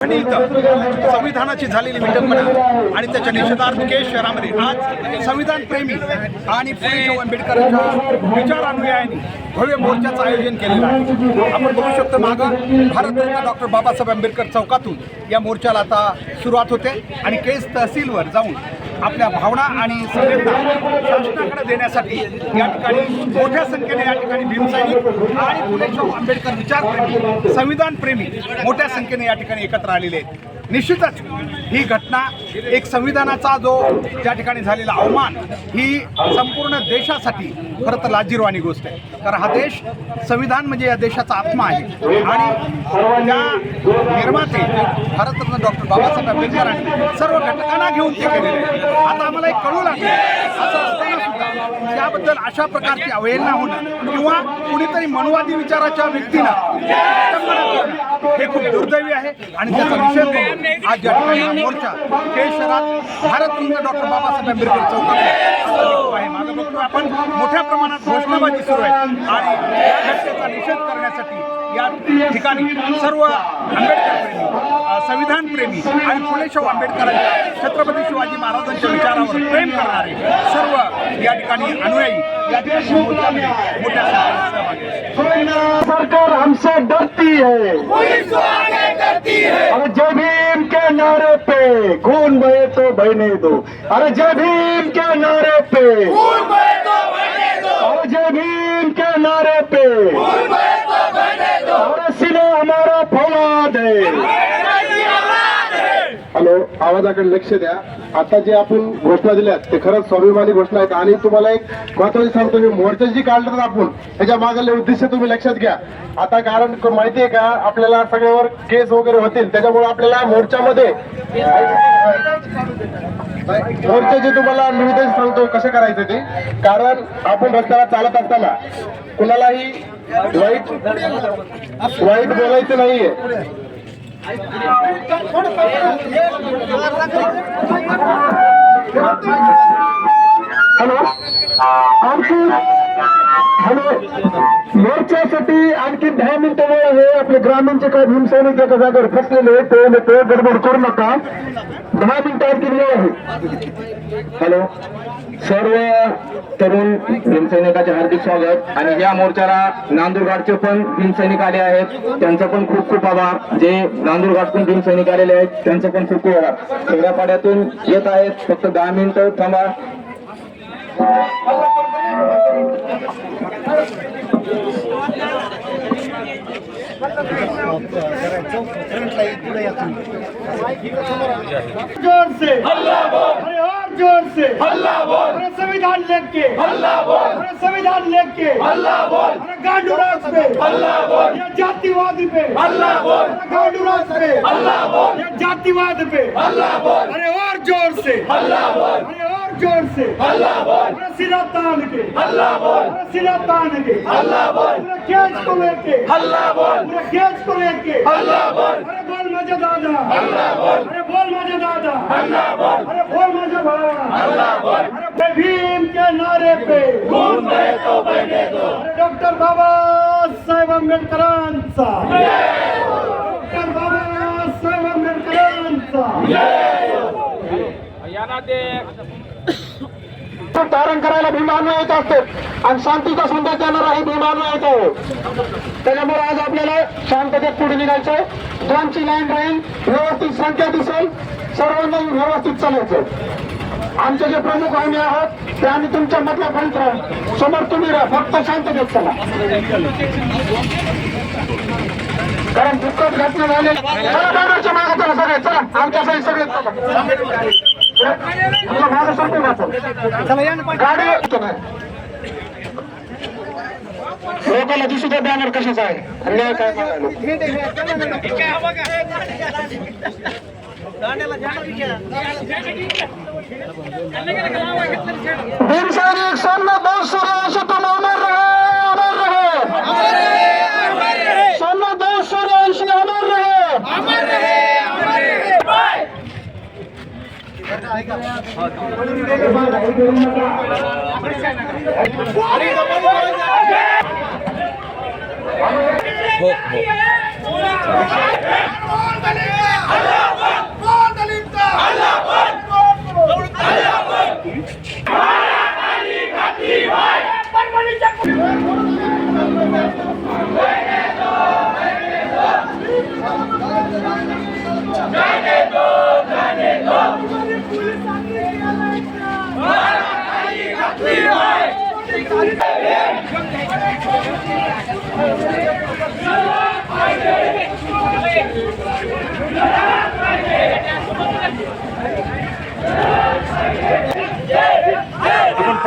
आणि इथं संविधानाची झालेली विटंबना आणि त्याच्या निषेधार्थ केश शहरामध्ये. आज संविधान प्रेमी आणि फुले आंबेडकरांच्या विचारानुयायांनी भव्य मोर्चाचं आयोजन केलेलं आहे. आपण बघू शकतो मागं भारतरत्न डॉक्टर बाबासाहेब आंबेडकर चौकातून या मोर्चाला आता सुरुवात होते आणि केस तहसीलवर जाऊन आपल्या भावना आणि संवेदना शासनाकडे देण्यासाठी या ठिकाणी मोठ्या संख्येने या ठिकाणी भीमसैनिक आणि फुले शाहू आंबेडकर विचारप्रेमी संविधान प्रेमी मोठ्या संख्येने या ठिकाणी एकत्र आलेले आहेत. निश्चितच ही घटना एक संविधानाचा जो ज्या ठिकाणी झालेला अवमान ही संपूर्ण देशासाठी खरं तर लाजीरवाणी गोष्ट आहे. कारण हा देश संविधान म्हणजे या देशाचा आत्मा आहे. आणि त्या निर्माते भारतरत्न डॉक्टर बाबासाहेब आंबेडकरांनी सर्व घटकांना घेऊन ते केलेले आता आम्हाला एक कळू लागले. असं असताना त्याबद्दल अशा प्रकारची अवहेलना होणं किंवा कुणीतरी मनवादी विचाराच्या व्यक्तीनं हे खूप दुर्दैवी आहे. आणि त्याचा निषेध आज या मोर्चा केश शहरात भारतरत्न डॉक्टर बाबासाहेब आंबेडकर चौकात आहे. बघतो आपण मोठ्या प्रमाणात घोषणाबाजी सुरू आहे. आणि या घटनेचा निषेध करण्यासाठी या ठिकाणी सर्व आंबेडकर प्रेमी संविधान प्रेमी आणि फुले शाहू आंबेडकरांच्या छत्रपती शिवाजी महाराजांच्या विचारावर प्रेम करणारे सर्व या ठिकाणी अनुयायी या ठिकाणी मोठ्या. सरकार हमसे डरती है। अरे जय भीम के नारे पे खून बहे तो बहने दो। अरे जय भीम के नारे पे खून बहे तो बहने दो। अरे जय भीम के नारे पे। अरे हॅलो आवाजाकडे लक्ष द्या. आता जे आपण घोषणा दिल्यात ते खरंच स्वाभिमानी घोषणा आहेत. आणि तुम्हाला एक महत्वाची सांगतो मी मोर्चा जी काढलं आपण. त्याच्या मागले उद्देश तुम्ही लक्षात घ्या. आता कारण माहितीये का आपल्याला सगळ्यावर केस वगैरे होतील. त्याच्यामुळे आपल्याला मोर्चामध्ये मोर्चाचे तुम्हाला निवेदन सांगतो कसं करायचं ते. कारण आपण रस्त्याला चालत असताना कुणालाही वाईट वाईट बोलायचं नाहीये. हॅलो. आणखी हॅलो. मोर्चासाठी आणखी दहा मिनिटं वेळ आहे. आपले ग्रामीणचे काही भीमसैनिक एका जागेवर फसलेले ते ते गडबड करू नका. दहा मिनिटं आणखी वेळ आहे. हॅलो. सर्व तरुण भीमसैनिकाचे हार्दिक स्वागत आणि या मोर्चाला नांदूरघाटचे पण भीमसैनिक आले आहेत त्यांचा पण खूप खूप आभार जे नांदूरघाटतून भीमसैनिक आलेले आहेत त्यांचं पण खूप खूप आभार सगळ्या पाड्यातून येत आहेत फक्त दहा मिनिटं थांबा जोर से जोर से हल्ला बोल अरे संविधान लेके हल्ला बोल अरे संविधान लेके हल्ला बोल अरे गांडू राज पे हल्ला बोल ये जातिवाद पे हल्ला बोल गांडू राज पे हल्ला बोल ये जातिवाद पे हल्ला बोल अरे और जोर से हल्ला बोल अरे और जोर से हल्ला बोल अरे सिरा तान के हल्ला बोल सिरा तान के हल्ला बोल केस को लेके हल्ला बोल केस को लेके हल्ला बोल अरे बोल मजे दादा. अरे बोल मजे दादा. अरे बोल मजे भावा. अरे भीम के नारे पे. खून बहे तो बहने दो. अरे डॉक्टर बाबासाहेब आंबेडकरांचा. डॉक्टर बाबासाहेब आंबेडकरांचा. धारण करायला भीमानू येत असते आणि शांतीचा संदेश देणारा हे भीमानु येत आहे. त्याच्यामुळे आज आपल्याला शांततेत पुढे निघायचंय दोनची लाईन राहील व्यवस्थित संख्या दिसेल. सर्वांना व्यवस्थित चालायचं आमचे जे प्रमुख आम्ही आहोत ते आम्ही तुमच्या मधल्या फंट राहू समोर तुम्ही राहा फक्त शांततेत चला. कारण दुःखद घटना झाली चला मागे चला सगळे चला. आमच्या साईड सगळे चला तुला मागं सांगतो का आपण? गाडी लोकांना दिसू द्या बॅनर कशाचा आहे अन्याय काय सांगायला भीमसैनिक सन्न दो सूर्यवंशी तुम अमर रहे अमर रहे सन्न दो सूर्यवंशी अमर रहे हो हो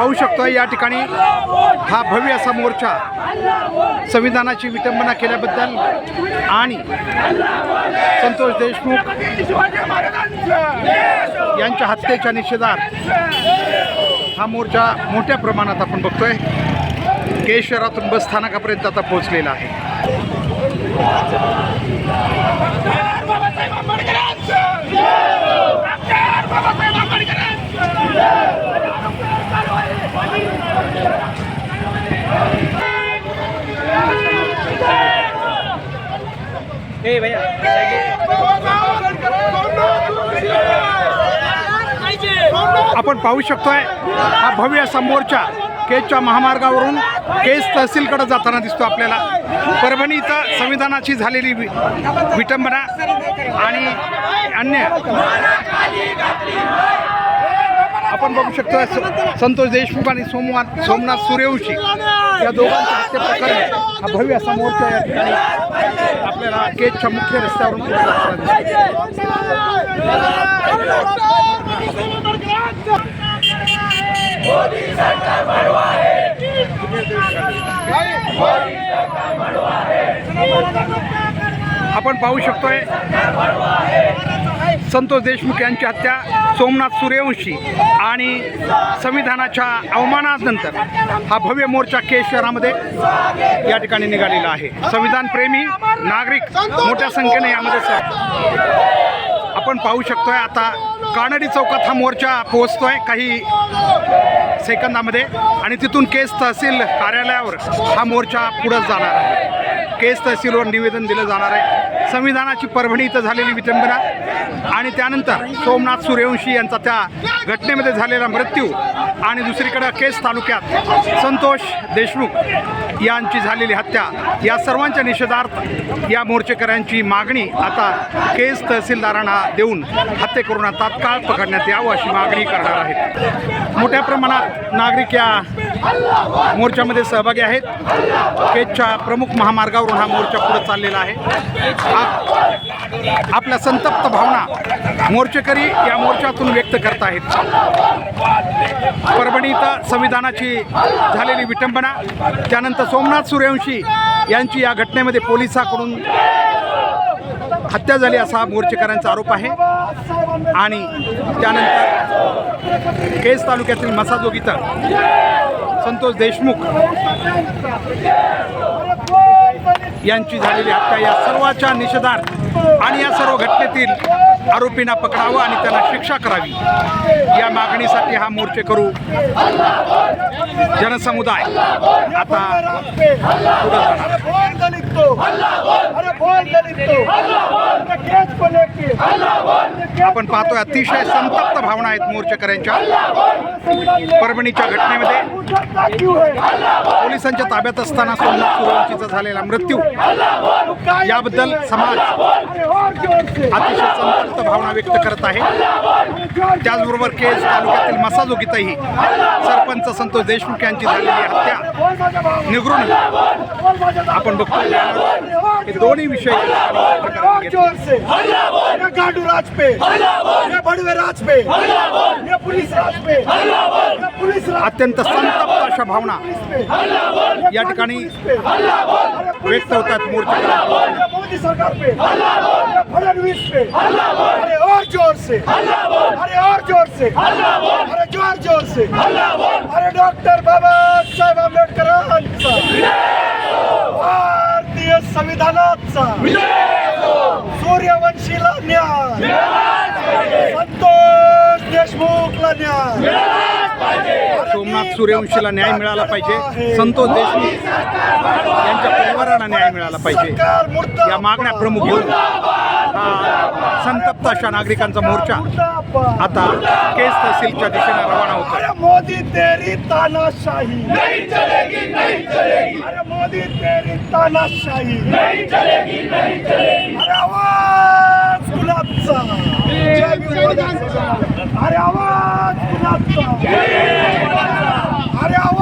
पाहू शकतो या ठिकाणी हा भव्य असा मोर्चा संविधानाची विटंबना केल्याबद्दल आणि संतोष देशमुख यांच्या हत्येच्या निषेधात हा मोर्चा मोठ्या प्रमाणात आपण बघतोय के शहरातून बस स्थानकापर्यंत आता पोहोचलेला आहे आपण पाहू शकतोय हा भव्य असा मोर्चा केजच्या महामार्गावरून केज तहसीलकडे जाताना दिसतो आपल्याला. परभणी इथं संविधानाची झालेली वि विटंबना आणि अन्य आपण बघू शकतो संतोष देशमुख आणि सोमनाथ सोमनाथ सूर्यवंशी या दोघांच्या हत्या प्रकरणी हा भव्य असा मोर्चा या ठिकाणी आपल्याला केजच्या मुख्य रस्त्यावरून आपण पाहू शकतोय संतोष देशमुख यांची हत्या सोमनाथ सूर्यवंशी आणि संविधानाच्या अवमानानंतर हा भव्य मोर्चा केज शहरामध्ये या ठिकाणी निघालेला आहे. संविधान प्रेमी नागरिक मोठ्या संख्येने यामध्ये सर आपण पाहू शकतोय आता कानडी चौकात हा मोर्चा पोहोचतोय काही सेकंदामध्ये आणि तिथून केस तहसील कार्यालयावर हा मोर्चा पुढं जाणार आहे. केस तहसीलवर निवेदन दिलं जाणार आहे. संविधानाची परभणी इथं झालेली विटंबना आणि त्यानंतर सोमनाथ सूर्यवंशी यांचा त्या घटनेमध्ये झालेला मृत्यू आणि दुसरीकडं केस तालुक्यात संतोष देशमुख यांची झालेली हत्या या सर्वांच्या निषेधार्थ या मोर्चेकऱ्यांची मागणी आता केस तहसीलदारांना देऊन हत्येकरूंना तात्काळ पकडण्यात यावं अशी मागणी करणार आहेत. मोठ्या प्रमाणात नागरिक या मोर्चामध्ये सहभागी आहेत. केजच्या प्रमुख महामार्गावरून हा मोर्चा पुढे चाललेला आहे. आपल्या संतप्त भावना मोर्चेकरी या मोर्चातून व्यक्त करत आहेत. परभणीत संविधानाची झालेली विटंबना त्यानंतर सोमनाथ सूर्यवंशी यांची या घटनेमध्ये पोलिसाकडून हत्या झाली असा मोर्चेकरांचा आरोप आहे. आणि त्यानंतर केस तालुक्यातील मसाजोग इथं संतोष देशमुख यांची झालेली हत्या या सर्वाच्या निषेधार्थ आणि या सर्व घटनेतील आरोपींना पकडावं आणि त्यांना शिक्षा करावी. या मागणीसाठी हा मोर्चे करू जनसमुदाय आता आपण पाहतोय अतिशय संतप्त भावना आहेत मोर्चेकऱ्यांच्या. परभणीच्या घटनेमध्ये पोलिसांच्या ताब्यात असताना सोमनाथ सुरवंशीचा झालेला मृत्यू. याबद्दल समाज अतिशय संतप्त भावना व्यक्त करत आहे. त्याचबरोबर केज तालुक्यातील मसाजोगीतही सरपंच संतोष देशमुख यांची झालेली हत्या निगरून आपण बघतो हे दोन्ही विषय गांडू राज पे बड़वे राज पे पुलिस राज पे अत्यंत संतप्त अशा भावना या ठिकाणी व्यक्त होतात मोर्चेकऱ्यांच्या मोदी और जोर और जोर जोर जोर डॉक्टर बाबासाहेब आंबेडकरांचा भारतीय संविधानाचा सूर्यवंशीला न्याय संतोष देशमुखला न्याय सोमनाथ सूर्यवंशीला न्याय मिळाला पाहिजे संतोष देशमुख यांच्या परिवाराला न्याय मिळाला पाहिजे. या मागण्या प्रमुख घेऊन संतप्त अशा नागरिकांचा मोर्चा. आता केस तहसीलच्या दिशेने रवाना होतो अरे मोदी तेरी तानाशाही नहीं चलेगी नहीं चलेगी अरे मोदी तेरी तानाशाही नहीं चलेगी नहीं चलेगी अरे आवाज गुलाबचा. अरे आवाज अरे आवाज.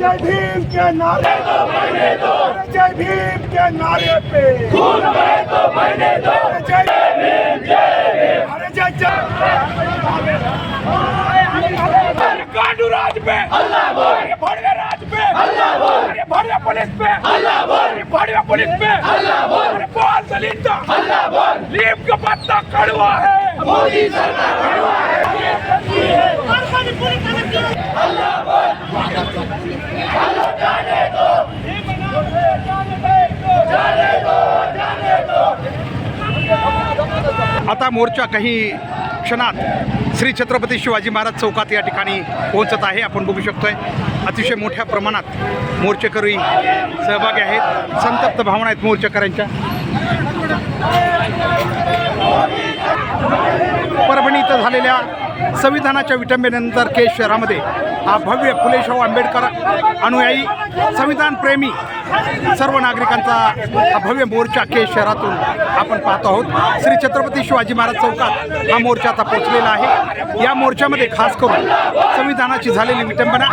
जय भीम के नारे दो बहने दो जय भीम के नारे पे। अरे जय अरे जय जय गांडू राज पे अल्लाह बोल भड़वे राज पे अल्लाह बोल भड़वे पुलिस पे अल्लाह बोल भड़वे पुलिस पे अल्लाह बोल अरे बोल अल्लाह बोल लीप का पत्ता कड़वा है मोदी सरकार कड़वा है आता मोर्चा काही क्षणात श्री छत्रपती शिवाजी महाराज चौकात या ठिकाणी पोहोचत आहे. आपण बघू शकतोय अतिशय मोठ्या प्रमाणात मोर्चेकरी सहभागी आहेत. संतप्त भावना आहेत मोर्चेकऱ्यांच्या. परभणी इथं झालेल्या संविधानाच्या विटंबनेनंतर केश शहरामध्ये हा भव्य फुले शाहू आंबेडकर अनुयायी संविधान प्रेमी सर्व नागरिकांचा हा भव्य मोर्चा केस शहरातून आपण पाहतो आहोत. श्री छत्रपती शिवाजी महाराज चौकात हा मोर्चा आता पोहोचलेला आहे. या मोर्चामध्ये खास करून संविधानाची झालेली विटंबना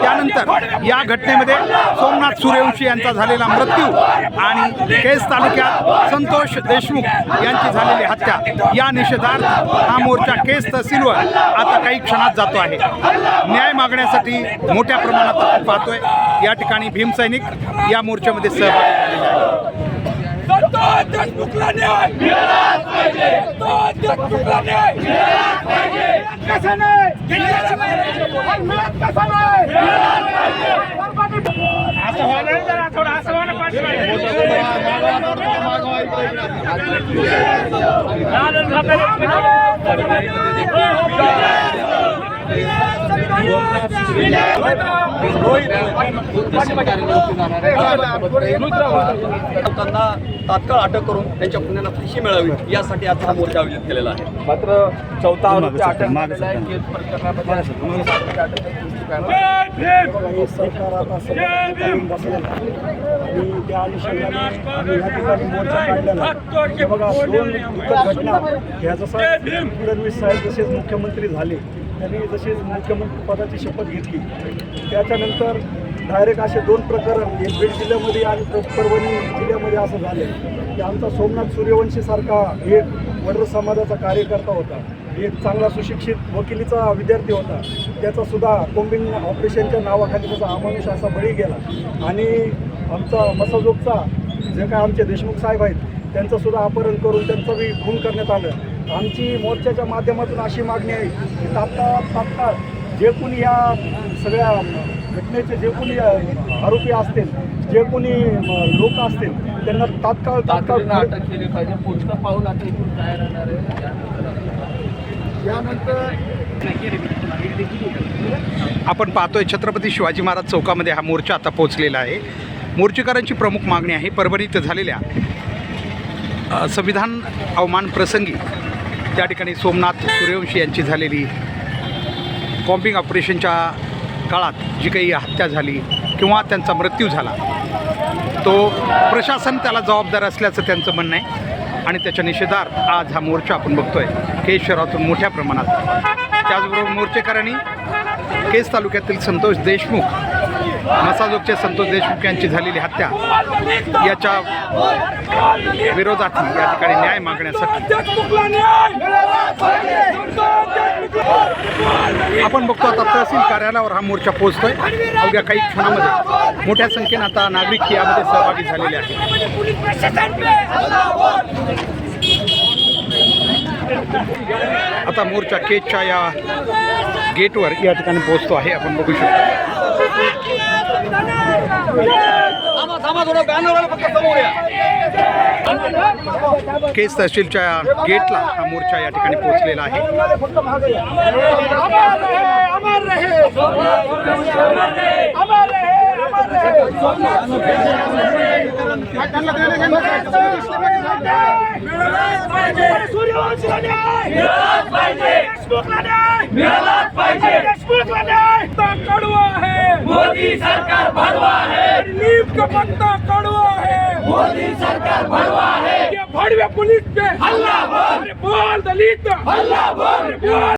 त्यानंतर या घटनेमध्ये सोमनाथ सूर्यवंशी यांचा झालेला मृत्यू आणि केस तालुक्यात संतोष देशमुख यांची झालेली हत्या या निषेधार्थ हा मोर्चा केस तहसीलवर आता काही क्षणात जातो आहे. न्याय मागण्यासाठी मोठ्या प्रमाणात आपण पाहतोय. या ठिकाणी भीमसैनिक या मोर्चामध्ये सहभागी झालेले आहेत. त्यांना तात्काळ अटक करून त्यांच्या गुन्ह्यांना फाशी मिळावी यासाठी आज हा मोर्चा आयोजित केलेला आहे. मात्र चौथा सरकार आता त्या अनुषंगाने आम्ही या ठिकाणी मोर्चा काढलेला आहे. बघा दोन दुःखद घटना. ह्या जसा फडणवीस साहेब जसेच मुख्यमंत्री झाले. त्यांनी जशीच मुख्यमंत्री पदाची शपथ घेतली त्याच्यानंतर डायरेक्ट असे दोन प्रकरण हे बीड जिल्ह्यामध्ये आणि परभणी जिल्ह्यामध्ये असं झालं की आमचा सोमनाथ सूर्यवंशीसारखा एक वडर समाजाचा कार्यकर्ता होता. एक चांगला सुशिक्षित वकिलीचा विद्यार्थी होता. त्याचा सुद्धा कोम्बिंग ऑपरेशनच्या नावाखाली त्याचा अमानुष असा बळी गेला. आणि आमचा मसाजोगचा जे काय आमचे देशमुख साहेब आहेत त्यांचंसुद्धा अपहरण करून त्यांचं बी खून करण्यात आलं. आमची मोर्चाच्या माध्यमातून अशी मागणी आहे की तात्काळ तात्काळ जे कोणी या सगळ्या घटनेचे जे कोणी आरोपी असतील जे कोणी लोक असतील त्यांना तात्काळ तात्काळ अटक केली पाहिजे. पुढचं पाऊल आता इथून काय राहणार आहे? यानंतर आपण पाहतोय छत्रपती शिवाजी महाराज चौकामध्ये हा मोर्चा आता पोहोचलेला आहे. मोर्चेकरांची प्रमुख मागणी आहे परभणीत झालेल्या संविधान अवमान प्रसंगी त्या ठिकाणी सोमनाथ सूर्यवंशी यांची झालेली कॉम्पिंग ऑपरेशनच्या काळात जी काही हत्या झाली किंवा त्यांचा मृत्यू झाला तो प्रशासन त्याला जबाबदार असल्याचं त्यांचं म्हणणं आहे. आणि त्याच्या निषेधार्थ आज हा मोर्चा आपण बघतोय केस शहरातून मोठ्या प्रमाणात. त्याचबरोबर मोर्चेकरांनी केस तालुक्यातील संतोष देशमुख मसाजोगचे संतोष देशमुख यांची झालेली हत्या याच्या विरोधात या ठिकाणी न्याय मागण्यासाठी. आपण बघतो आता तहसील कार्यालयावर हा मोर्चा पोहोचतोय. अवघ्या काही क्षणामध्ये मोठ्या संख्येनं आता नागरिक यामध्ये सहभागी झालेले आहेत. आता मोर्चा केजच्या या गेटवर या ठिकाणी पोहोचतो आहे. आपण बघू शकतो. थांबा थांबा थोडं बॅनर फक्त समोर या. केस तहसीलच्या गेटला हा मोर्चा या ठिकाणी पोहोचलेला आहे. सूर्यवंशीला न्याय देशमुखला न्याय देशमुखला न्याय कड़वा है मोदी सरकार भड़वा है नीम का पत्ता कड़वा है मोदी सरकार भड़वा है ये भड़वे पुलिस पे हल्ला बोल. दलित. हल्ला बोल.